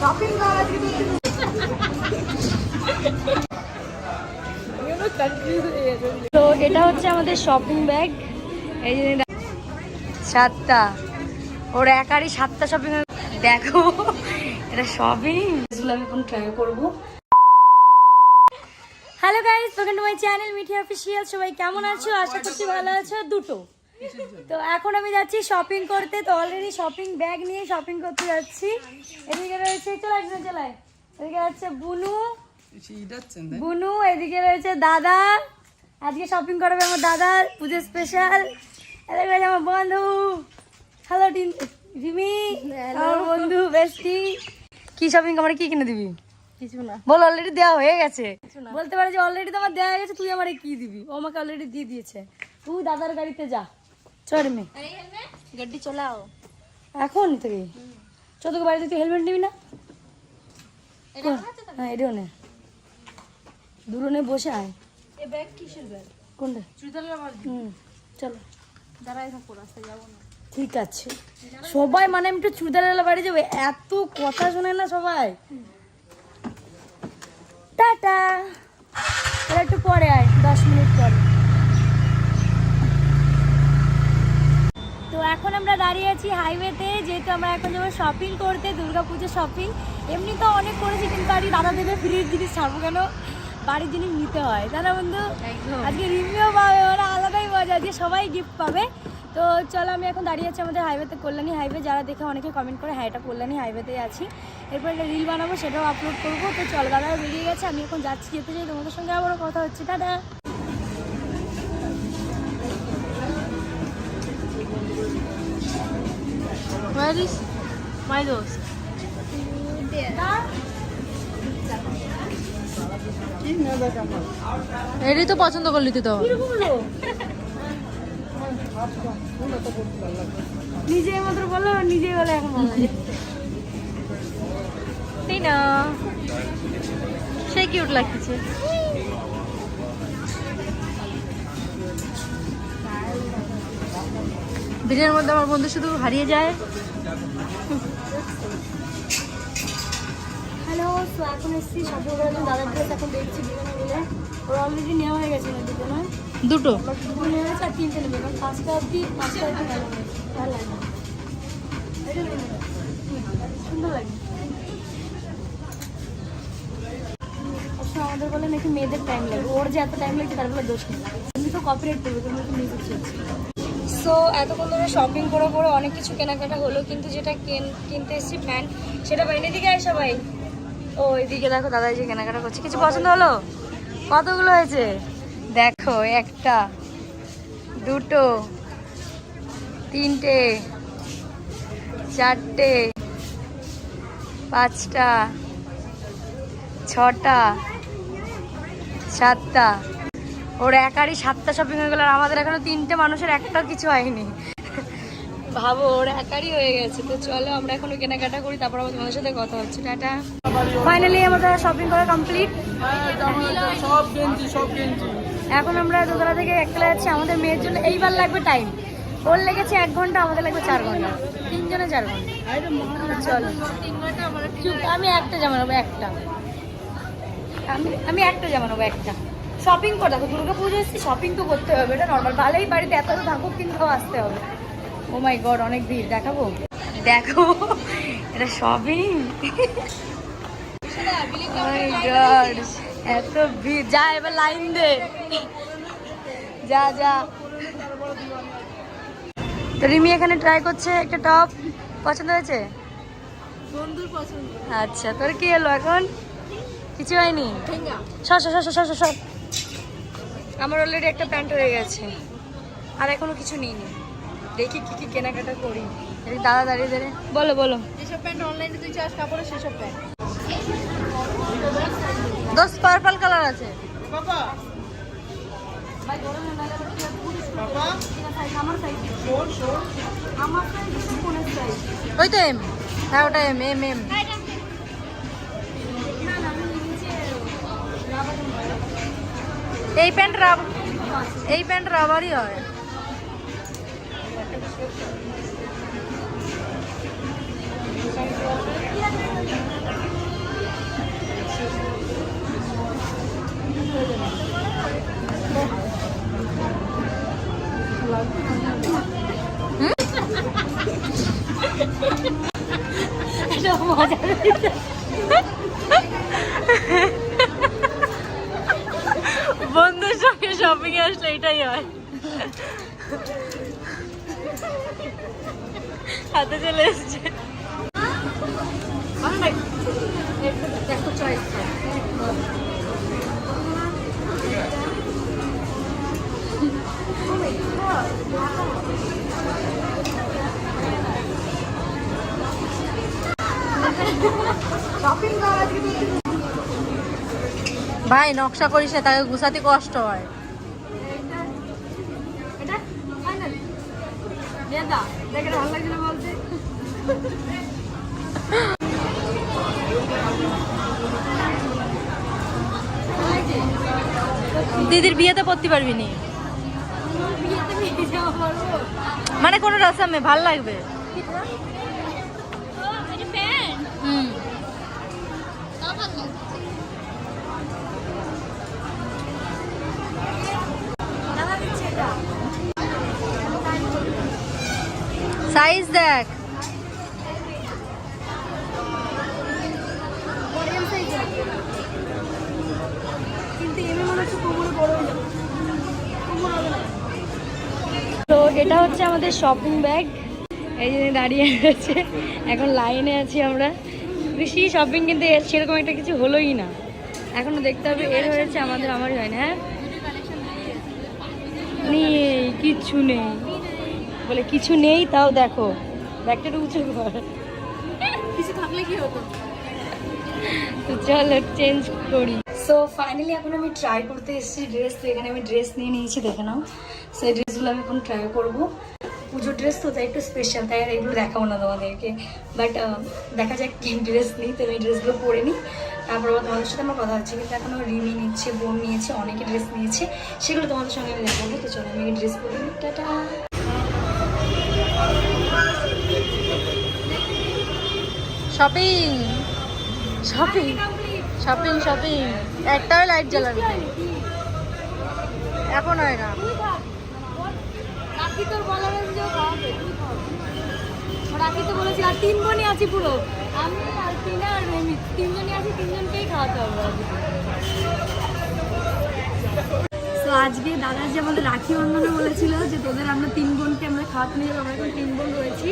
Shopping করা তো এটা হচ্ছে আমাদের শপিং ব্যাগ এই যে সাতটা। ওর একারই সাতটা শপিং দেখো এটা শপিং এগুলো আমি এখন ট্রাই করব। Hello guys welcome to my channel Mithi official সবাই কেমন আছো? আশা করছি ভালো আছো। দুটো। তো এখন আমি যাচ্ছি শপিং করতে। তো অলরেডি শপিং ব্যাগ নিয়ে শপিং করতে যাচ্ছি। এদিকে রয়েছে চলে আসবে চলায় এদিকে আছে বুনু। বুনু এদিকে রয়েছে দাদা। আজকে শপিং করবে আমার দাদা পুজো স্পেশাল এদিকে রয়েছে আমার বন্ধু। হ্যালো রিমি আমার বন্ধু বেস্টি। কি শপিং আমার কি কিনে দিবি? কিছু না। বল অলরেডি দেওয়া হয়ে গেছে। বলতে পারে যে অলরেডি তো আমার দেওয়া হয়ে গেছে তুই আমারে কি দিবি? ও আমাকে অলরেডি দিয়ে দিয়েছে। তুই দাদার গাড়িতে যা। চল মে গাড়ি চলাও। এখন থেকে? চ তোকে বাড়িতে তুই হেলমেট নিবি না? হ্যাঁ এটাও নে। দূরে বসে আয়। এ ব্যাগ কিসের ব্যাগ? কোনটা? চুড়িদারের হুম চলো। দাঁড়াই থাকো রাস্তায় যাব না। ঠিক আছে। সবাই মানে আমি একটু চুড়িদারের বাড়ি যাব। এত কথা শোনে না সবাই। টাটা। একটু পরে আয় দশ মিনিট পরে। এখন আমরা দাঁড়িয়ে আছি হাইওয়েতে যেহেতু আমরা এখন যাব শপিং করতে দুর্গাপুজো শপিং এমনি তো অনেক করেছি কিন্তু আর দাদা দেবে ফ্রির জিনিস ছাড়বো কেন? বাড়ির জিনিস নিতে হয় না বন্ধু? আজকে রিভিউ পাবে ওরা আলাদাই মজা আজকে সবাই গিফট পাবে। তো চলো আমি এখন দাঁড়িয়ে আছি আমাদের হাইওয়েতে কল্যাণী হাইওয়ে যারা দেখে অনেকে কমেন্ট করে হ্যাঁ এটা কল্যাণী হাইওয়েতেই আছি। এরপর একটা রিল বানাবো সেটাও আপলোড করব। তো চলো দাদা বেরিয়ে গেছে আমি এখন যাচ্ছি যেতে চাই তোমাদের সঙ্গে আবারও কথা হচ্ছে। দাদা Where is my dost? এটাই তো পছন্দ করলি তুই তো। নিজে মাত্র বলো নিজে বলে এখন এই না সে কিউট লাগতেছে ভিড়ের মধ্যে আমার বন্ধু শুধু হারিয়ে যায়। তো এখন এসেছি শপিং করার জন্য দাদার ড্রেস এখন দেখছি দুজনে মিলে। ওর অলরেডি নেওয়া হয়ে গেছে না দুজনে। দুটো? বাট দুটো নেওয়া হয়েছে আর তিনটে নেবে কারণ পাঁচটা অব্দি পাঁচটা ভালো লাগে। ভালো লাগে। সুন্দর লাগে। আমাদের বলে নাকি মেয়েদের টাইম লাগে। ওর যে এত টাইম লাগছে তার বলে দোষ নেই। আমি তো কপিরাইট করব তুমি তো মিউজিক চলছে সো এতক্ষণ ধরে শপিং করে করে অনেক কিছু কেনাকাটা হলো কিন্তু যেটা কেন- কিনতে এসেছি প্যান্ট সেটা বাইরে দিকে আয় সবাই। ও, এদিকে দেখো দাদা যে কেনাকাটা করছে। কিছু পছন্দ হলো? কতগুলো হয়েছে? দেখো, একটা, দুটো, তিনটে, চারটে, পাঁচটা, ছটা, সাতটা। ওর একারই সাতটা শপিং হয়ে গেল আর আমাদের এখনও তিনটে মানুষের একটা কিছু হয়নি। ভাবো ওর একারই হয়ে গেছে। তো চলো আমরা এখনও কেনাকাটা করি তারপর আবার তোমাদের সাথে কথা হচ্ছে। টাটা। ফাইনালি আমাদের শপিং করা কমপ্লিট সব গেঞ্জি সব গেঞ্জি। এখন আমরা দোতলা থেকে একতলা যাচ্ছি আমাদের মেয়ের জন্য এইবার লাগবে টাইম ওর লেগেছে এক ঘণ্টা আমাদের লাগবে চার ঘণ্টা। তিনজনে চার ঘণ্টা। চলো। আমি একটা জামা নেব একটা। আমি আমি একটা জামা নেব একটা। শপিং করে দেখো দুর্গা পুজো এসেছি শপিং তো করতে হবে। এটা নর্মাল ভালোই বাড়িতে এত তো থাকুক কিন্তু আসতে হবে। ও মাই গড অনেক ভিড় দেখাবো? দেখো এটা শপিং গড এত ভিড়। যা এবার লাইন দে। যা যা। তো রিমি এখানে ট্রাই করছে একটা টপ পছন্দ হয়েছে? বন্ধুর পছন্দ। আচ্ছা তোর কি হলো এখন? কিছু হয়নি? সর সর সর সর সর সর আমার অলরেডি একটা প্যান্ট হয়ে গেছে। আর এখনও কিছু নিইনি। দেখি কি কি কেনাকাটা করি। দাদা দাঁড়িয়ে দাঁড়িয়ে বলো বলো। যেসব প্যান্ট অনলাইনে তুই চাস কাপড়ে সেসব প্যান্ট। দশ পার্পল কালার আছে। ওই তো এম হ্যাঁ ওটা এম এম এম এই প্যান্ট রাব এই প্যান্ট রাবারই হয়। বন্ধুর সঙ্গে শপিং এ আসলে এটাই হয়। চলে এসছে। ভাই নকশা করিস না তাকে গুছাতে কষ্ট হয়। এটা ফাইনাল বেদা দেখে ভালো দিদির বিয়েতে পড়তে পারবি নি? মানে কোনো রসমে ভালো লাগবে? সাইজ দেখ বড় সাইজ কিন্তু এমনি মনে হচ্ছে কোমরে বড় হয়ে যাবে কোমর হবে না তো এটা হচ্ছে আমাদের শপিং ব্যাগ এই যে দাঁড়িয়ে আছে এখন লাইনে আছি আমরা। বেশি শপিং কিন্তু সেরকম একটা কিছু হলোই না। এখনও দেখতে হবে এর হয়েছে আমাদের আমার হয় না হ্যাঁ? নেই কিচ্ছু নেই। বলে কিছু নেই তাও দেখো। ব্যাগটা উঁচু কর। কিছু থাকলে কি হতো? চলো চেঞ্জ করি। সো ফাইনালি এখন আমি ট্রাই করতে এসেছি ড্রেস তো এখানে আমি ড্রেস নিয়ে নিয়েছি দেখে নাও। সেই ড্রেসগুলো আমি এখন ট্রাই করব। পুজোর ড্রেস তো তাই একটু স্পেশাল তাই আর এগুলো দেখাবো না তোমাদেরকে। বাট দেখা যাক কি ড্রেস নিই তো আমি এই ড্রেসগুলো পরে নিই। তারপর তোমাদের সাথে আমার কথা হচ্ছে কিন্তু এখনও রিমি নিচ্ছে বোন নিয়েছে অনেকে ড্রেস নিয়েছে। সেগুলো তোমাদের সঙ্গে আমি দেখাবো। তো চলো আমি ড্রেস পরে নিই। Tata! Shopping shopping shopping shopping একটাও লাইট জ্বালাবি। এখন হয় না। রাখি তোর বলার যে খাওয়াবে রাখি তো বলেছি আর তিন বোনই আছি পুরো। আমি আর টিনা আর রেমি তিনজনই আছি তিনজনকেই খাওয়াতে হবে তো আজকে দাদা যে আমাদের রাখি বন্ধনে বলেছিল যে তোদের আমরা তিন বোনকে আমরা খাওয়াতে নিয়ে যাব আমরা এখন তিন বোন রয়েছি।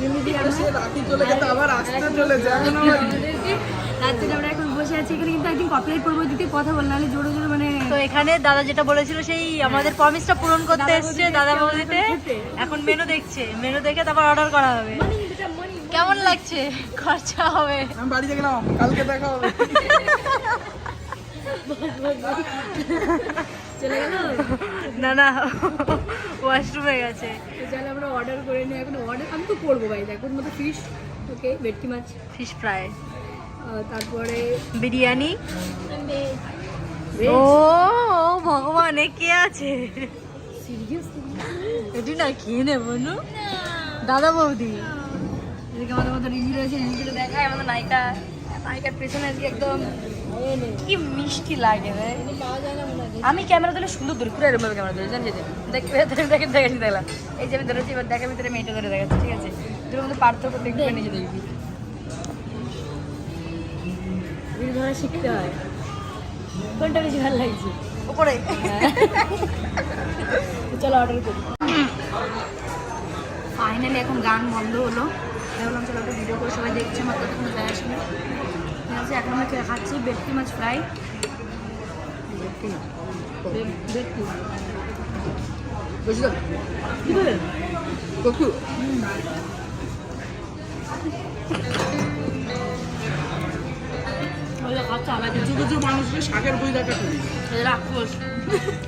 রিমি আমরা রাখি চলে গেছে আবার আসতে চলেছে এখন তার জন্য আমরা এখন বসে আছি এখানে কিন্তু একদিন কপিরাইট করব যদি কথা বল নাহলে জোরে জোরে মানে তো এখানে দাদা যেটা বলেছিল সেই আমাদের প্রমিসটা পূরণ করতে এসছে দাদা বৌদিতে এখন মেনু দেখছে মেনু দেখে তারপর অর্ডার করা হবে। কেমন লাগছে? খরচা হবে। আমি বাড়ি থেকে নাও কালকে দেখা হবে। চলে গেল? না না ওয়াশরুমে গেছে। তো চলে আমরা অর্ডার করে নিই এখন অর্ডার আমি তো করব ভাই এখন মতো ফিশ ওকে ভেটকি মাছ। ফিশ ফ্রাই তারপরে বিরিয়ানি ও ভগবান কে আছে এটি না খেয়ে নেব দাদা বৌদি আমাদের মতো রয়েছে দেখায় আমাদের নায়িকা নায়িকার পেছনে আজকে একদম কি মিষ্টি লাগে রে আমি ক্যামেরা ধরে সুন্দর ধরে পুরো এরকম ক্যামেরা ধরে জানি দেখে দেখে দেখে দেখাচ্ছি দেখলাম এই যে আমি ধরেছি এবার দেখা ভিতরে মেয়েটা ধরে দেখাচ্ছি ঠিক আছে দুটোর মধ্যে পার্থক্য দেখবে নিজে দেখবি ধরা শিখতে হয়। কোনটা বেশি ভালো লাগছে? উপরে। চলো অর্ডার করি। ফাইনালি এখন গান বন্ধ হলো। ভাবলাম চলো একটা ভিডিও করে সবাই দেখছে আমার ততক্ষণ যায় আসবে আছে এখন আমরা খাচ্ছি ভেটকি মাছ ফ্রাই বুঝলো কি কিছু কিছু মানুষকে শাকের বই করি রাক্ষস।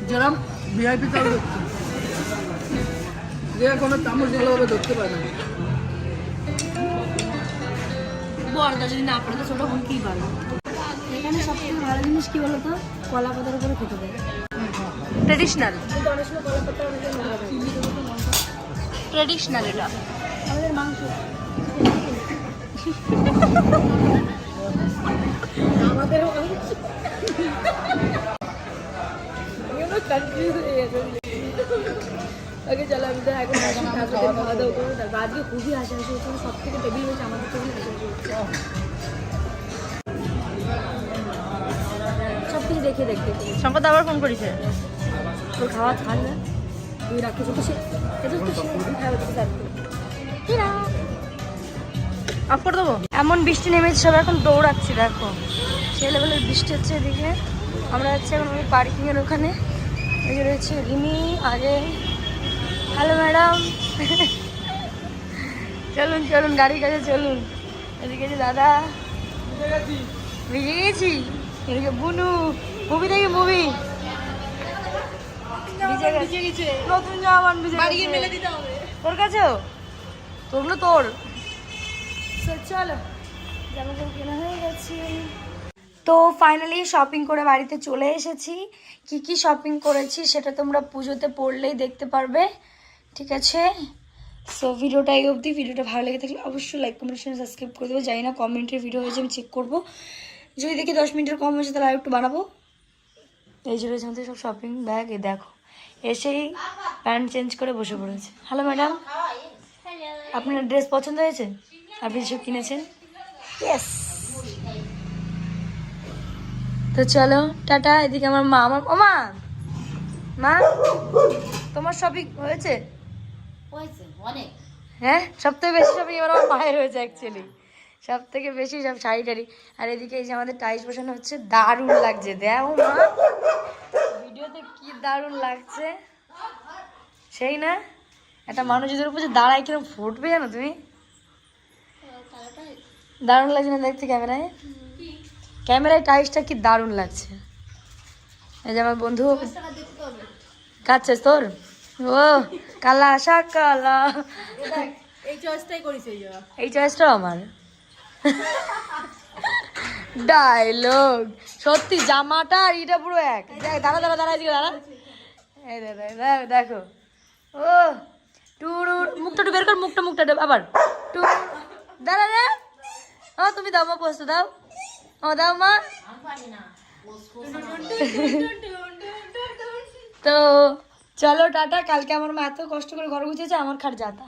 যেরকম ভিআইপি ধরছে যে কোনো চামচ ভালোভাবে ধরতে পারে না বড়টা যদি না পড়ে তো ছোটো বোন কী পারবে? এখানে সবথেকে ভালো জিনিস কী বলো তো কলা পাতার উপরে খেতে দেয় ট্রেডিশনাল ট্রেডিশনাল এটা। আমাদের মাংস। কনফিউজ হয়ে গেছে ওকে চলো আমি তো এখন খাওয়া দাওয়া করব। তারপর আজকে খুবই হাসাহাসি হচ্ছে সব থেকে টেবিল হয়েছে আমাদের খুবই হচ্ছে। সব কিছু দেখে দেখতে সম্পদ আবার ফোন করেছে? তোর খাওয়া ছাড় না। তুই রাখতে তো সে এটা তো সে হ্যাঁ অফ করে দেবো? এমন বৃষ্টি নেমেছে সব এখন দৌড়াচ্ছি দেখো। সেই লেভেলের বৃষ্টি হচ্ছে এদিকে। আমরা যাচ্ছি এখন ওই পার্কিংয়ের ওখানে। এই রয়েছে রিমি আগে। Hello madam. চলুন চলুন গাড়ির কাছে চলুন। এদিকে যে দাদা। ভিজে গেছি। এদিকে বুনু। মুভি দেখি মুভি নতুন জামা ভিজে গেছে। তোর কাছেও তোরগুলো তোর। চলো। জামা কেনা হয়ে গেছে। তো ফাইনালি শপিং করে বাড়িতে চলে এসেছি। কি কি শপিং করেছি সেটা তোমরা পুজোতে পড়লেই দেখতে পারবে। ঠিক আছে? সো ভিডিওটা এই অবধি। ভিডিওটা ভালো লেগে থাকলে অবশ্যই লাইক কমেন্ট শেয়ার সাবস্ক্রাইব করে দেবো জানি না কমেন্টের ভিডিও হয়েছে আমি চেক করব। যদি দেখি দশ মিনিটের কম হয়েছে তাহলে আর একটু বানাবো। এই জন্য আমাদের সব শপিং ব্যাগ এ দেখো। এসেই প্যান্ট চেঞ্জ করে বসে পড়েছে। হ্যালো ম্যাডাম আপনার ড্রেস পছন্দ হয়েছে? আপনি যেসব কিনেছেন? ইয়েস তো চলো টাটা এদিকে আমার মা আমার মা! মা তোমার শপিং হয়েছে? হ্যাঁ? সব থেকে বেশি শপিং এবার আমার মায়ের হয়েছে অ্যাকচুয়ালি সব থেকে বেশি সব শাড়ি টাড়ি। আর এদিকে এই যে আমাদের টাইস বসানো হচ্ছে দারুণ লাগছে। দেখো মা ভিডিওতে কি দারুণ লাগছে। সেই না? একটা মানুষ যদি উপর যে দাঁড়ায় কীরকম ফুটবে জানো তুমি? দারুণ লাগছে না দেখতে ক্যামেরায়? ক্যামেরায় টাইসটা কি দারুণ লাগছে। এই যে আমার বন্ধু। কাচ্ছে তোর? ও কালা আশা কালা। এই চয়েসটাই করেছে এই চয়েসটাও আমার। ডায়লগ সত্যি জামাটা আর এটা পুরো এক। দেখ দাঁড়া দাঁড়া দাঁড়া এদিকে দাঁড়া। এই দেখ দেখো ও টুর মুখটা বের কর মুখটা মুখটা আবার। টুর দাঁড়া দে ও তুমি দাও মা পোস্ত দাও। ও দাও মা তো চলো টাটা কালকে আমার মা এত কষ্ট করে ঘর গুছিয়েছে আমার খাট যাতা